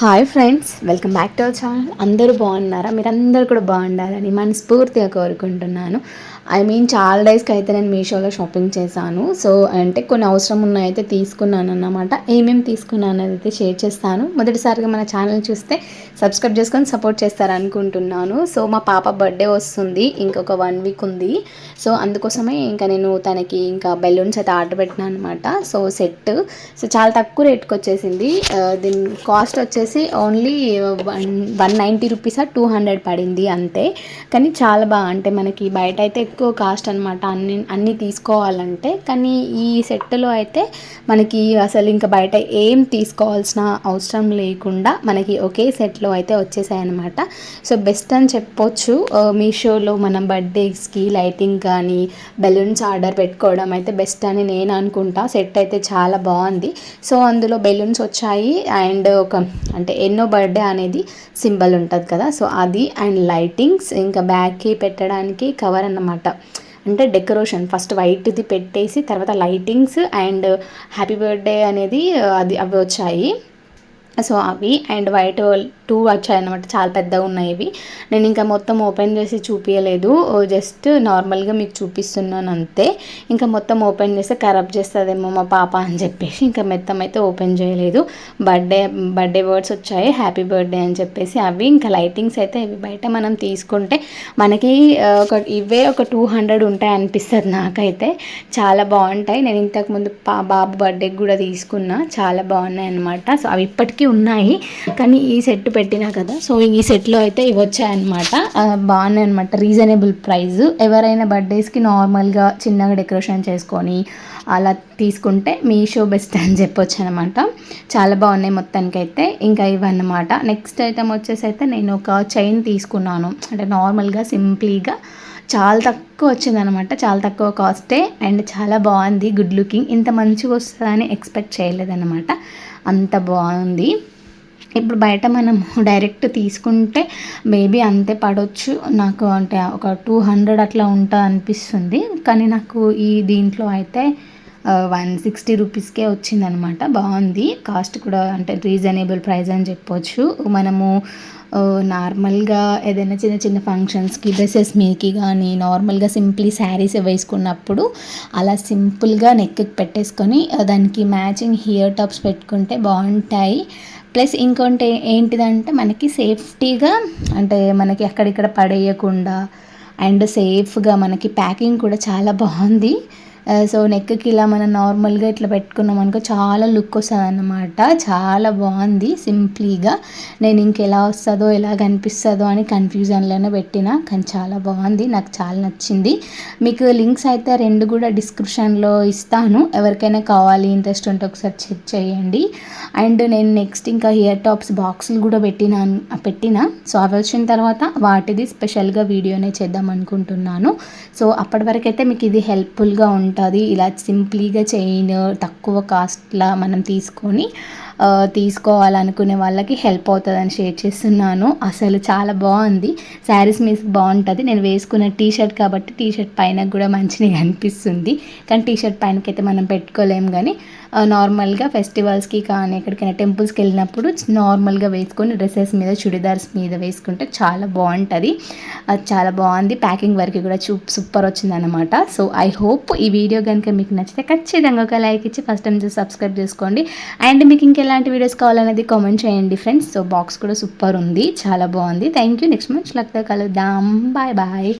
Hi friends welcome back to our channel. అందరూ బాగున్నారా? మీరందరూ కూడా బాగుండాలని మనస్ఫూర్తిగా కోరుకుంటున్నాను. ఐ మీన్ చాలా డేస్కి అయితే నేను మీషోలో షాపింగ్ చేశాను. సో అంటే కొన్ని అవసరం ఉన్నాయైతే తీసుకున్నాను అన్నమాట. ఏమేమి తీసుకున్నాను అయితే షేర్ చేస్తాను. మొదటిసారిగా మన ఛానల్ చూస్తే సబ్స్క్రైబ్ చేసుకొని సపోర్ట్ చేస్తారనుకుంటున్నాను. సో మా పాప బర్త్డే వస్తుంది. ఇంకొక వన్ వీక్ ఉంది. సో అందుకోసమే ఇంకా నేను తనకి ఇంకా బెలూన్స్ అయితే ఆర్డర్ పెట్టినాను అనమాట సో సెట్ సో చాలా తక్కువ రేట్కి వచ్చేసింది. Uh, దీని కాస్ట్ వచ్చేసి only one one ninety rupees two hundred పడింది అంతే. కానీ చాలా బాగా అంటే మనకి బయట అయితే ఎక్కువ కాస్ట్ అనమాట అన్ని అన్నీ తీసుకోవాలంటే. కానీ ఈ సెట్లో అయితే మనకి అసలు ఇంకా బయట ఏం తీసుకోవాల్సిన అవసరం లేకుండా మనకి ఒకే సెట్లో అయితే వచ్చేసాయి అనమాట సో బెస్ట్ అని చెప్పొచ్చు. Uh, మీషోలో మనం బర్త్డేస్కి లైటింగ్ కానీ బెలూన్స్ ఆర్డర్ పెట్టుకోవడం అయితే బెస్ట్ అని నేను అనుకుంటా. సెట్ అయితే చాలా బాగుంది. సో అందులో బెలూన్స్ వచ్చాయి. అండ్ ఒక అంటే ఎన్నో బర్త్డే అనేది సింబల్ ఉంటుంది కదా. సో అది అండ్ లైటింగ్స్ ఇంకా బ్యాగ్కి పెట్టడానికి కవర్ అన్నమాట. అంటే డెకరేషన్ ఫస్ట్ వైట్ది పెట్టేసి తర్వాత లైటింగ్స్ అండ్ హ్యాపీ బర్త్డే అనేది అది అవి వచ్చాయి. సో అవి అండ్ వైట్ టూ వచ్చాయి అనమాట చాలా పెద్దగా ఉన్నాయి ఇవి. నేను ఇంకా మొత్తం ఓపెన్ చేసి చూపించలేదు జస్ట్ నార్మల్గా మీకు చూపిస్తున్నాను అంతే. ఇంకా మొత్తం ఓపెన్ చేస్తే ఖరాబ్ చేస్తుందేమో మా పాప అని చెప్పేసి ఇంకా మొత్తం అయితే ఓపెన్ చేయలేదు. బర్త్డే బర్త్డే వర్డ్స్ వచ్చాయి. హ్యాపీ బర్త్డే అని చెప్పేసి అవి. ఇంకా లైటింగ్స్ అయితే ఇవి బయట మనం తీసుకుంటే మనకి ఒక ఇవే ఒక టూ హండ్రెడ్ ఉంటాయి అనిపిస్తుంది నాకైతే. చాలా బాగుంటాయి. నేను ఇంతకుముందు పా బాబు బర్త్డేకి కూడా తీసుకున్నా. చాలా బాగున్నాయి అనమాట సో అవి ఇప్పటికీ ఉన్నాయి. కానీ ఈ సెట్ పెట్టినా కదా. సో ఈ సెట్లో అయితే ఇవి వచ్చాయన్నమాట. బాగున్నాయి అనమాట రీజనబుల్ ప్రైస్ ఎవరైనా బర్త్డేస్కి నార్మల్గా చిన్నగా డెకరేషన్ చేసుకొని అలా తీసుకుంటే మీషో బెస్ట్ అని చెప్పొచ్చు అనమాట చాలా బాగున్నాయి మొత్తానికైతే. ఇంకా ఇవన్నమాట. నెక్స్ట్ ఐటమ్ వచ్చేసి అయితే నేను ఒక చైన్ తీసుకున్నాను. అంటే నార్మల్గా సింప్లీగా చాలా తక్కువ వచ్చిందనమాట చాలా తక్కువ కాస్టే అండ్ చాలా బాగుంది. గుడ్ లుకింగ్ ఇంత మంచిగా వస్తుందని ఎక్స్పెక్ట్ చేయలేదన్నమాట. అంత బాగుంది. ఇప్పుడు బయట మనం డైరెక్ట్ తీసుకుంటే మేబీ అంతే పడవచ్చు నాకు అంటే ఒక టూ హండ్రెడ్ అట్లా ఉంటా అనిపిస్తుంది. కానీ నాకు ఈ దీంట్లో అయితే వన్ సిక్స్టీ రూపీస్కే వచ్చిందనమాట. బాగుంది. కాస్ట్ కూడా అంటే రీజనబుల్ ప్రైస్ అని చెప్పొచ్చు. మనము నార్మల్గా ఏదైనా చిన్న చిన్న ఫంక్షన్స్కి డ్రెస్సెస్ మీదకి కానీ నార్మల్గా సింప్లీ శారీస్ వేసుకున్నప్పుడు అలా సింపుల్గా నెక్కి పెట్టేసుకొని దానికి మ్యాచింగ్ హియర్ టాప్స్ పెట్టుకుంటే బాగుంటాయి. ప్లస్ ఇంకోటి ఏంటిదంటే మనకి సేఫ్టీగా అంటే మనకి అక్కడిక్కడ పడేయకుండా అండ్ సేఫ్గా మనకి ప్యాకింగ్ కూడా చాలా బాగుంది. సో నెక్కి ఇలా మనం నార్మల్గా ఇట్లా పెట్టుకున్నాం అనుకో చాలా లుక్ వస్తుంది అన్నమాట చాలా బాగుంది సింప్లీగా. నేను ఇంకెలా వస్తుందో ఎలా కనిపిస్తుందో అని కన్ఫ్యూజన్లోనే పెట్టిన. కానీ చాలా బాగుంది. నాకు చాలా నచ్చింది. మీకు లింక్స్ అయితే రెండు కూడా డిస్క్రిప్షన్లో ఇస్తాను. ఎవరికైనా కావాలి ఇంట్రెస్ట్ ఉంటే ఒకసారి చెక్ చేయండి. అండ్ నేను నెక్స్ట్ ఇంకా ఇయర్ టాప్స్ బాక్సులు కూడా పెట్టిన పెట్టిన. సో అవి వచ్చిన తర్వాత వాటిది స్పెషల్గా వీడియోనే చేద్దాం అనుకుంటున్నాను. సో అప్పటి వరకు అయితే మీకు ఇది హెల్ప్ఫుల్గా ఉంటుంది. ఉంటుంది. ఇలా సింప్లీగా చైన్ తక్కువ కాస్ట్లా మనం తీసుకొని తీసుకోవాలనుకునే వాళ్ళకి హెల్ప్ అవుతుందని షేర్ చేస్తున్నాను. అసలు చాలా బాగుంది. శారీస్ మీద బాగుంటుంది. నేను వేసుకున్న టీ షర్ట్ కాబట్టి టీ షర్ట్ పైన కూడా మంచిగా అనిపిస్తుంది. కానీ టీ షర్ట్ పైనకైతే మనం పెట్టుకోలేము కానీ నార్మల్గా ఫెస్టివల్స్కి కానీ ఎక్కడికైనా టెంపుల్స్కి వెళ్ళినప్పుడు నార్మల్గా వేసుకొని డ్రెస్సెస్ మీద చుడిదార్స్ మీద వేసుకుంటే చాలా బాగుంటుంది. అది చాలా బాగుంది. ప్యాకింగ్ వరకు కూడా చూ సూపర్ వచ్చిందనమాట సో ఐ హోప్ ఈ వీడియో కనుక మీకు నచ్చితే ఖచ్చితంగా ఒక లైక్ ఇచ్చి ఫస్ట్ టైం సబ్స్క్రైబ్ చేసుకోండి. అండ్ మీకు ఇలాంటి వీడియోస్ కావాలనేది కామెంట్ చేయండి ఫ్రెండ్స్ సో బాక్స్ కూడా సూపర్ ఉంది. చాలా బాగుంది. థ్యాంక్ యూ నెక్స్ట్ మంత్ లక్తో కలుద్దాం. Bye bye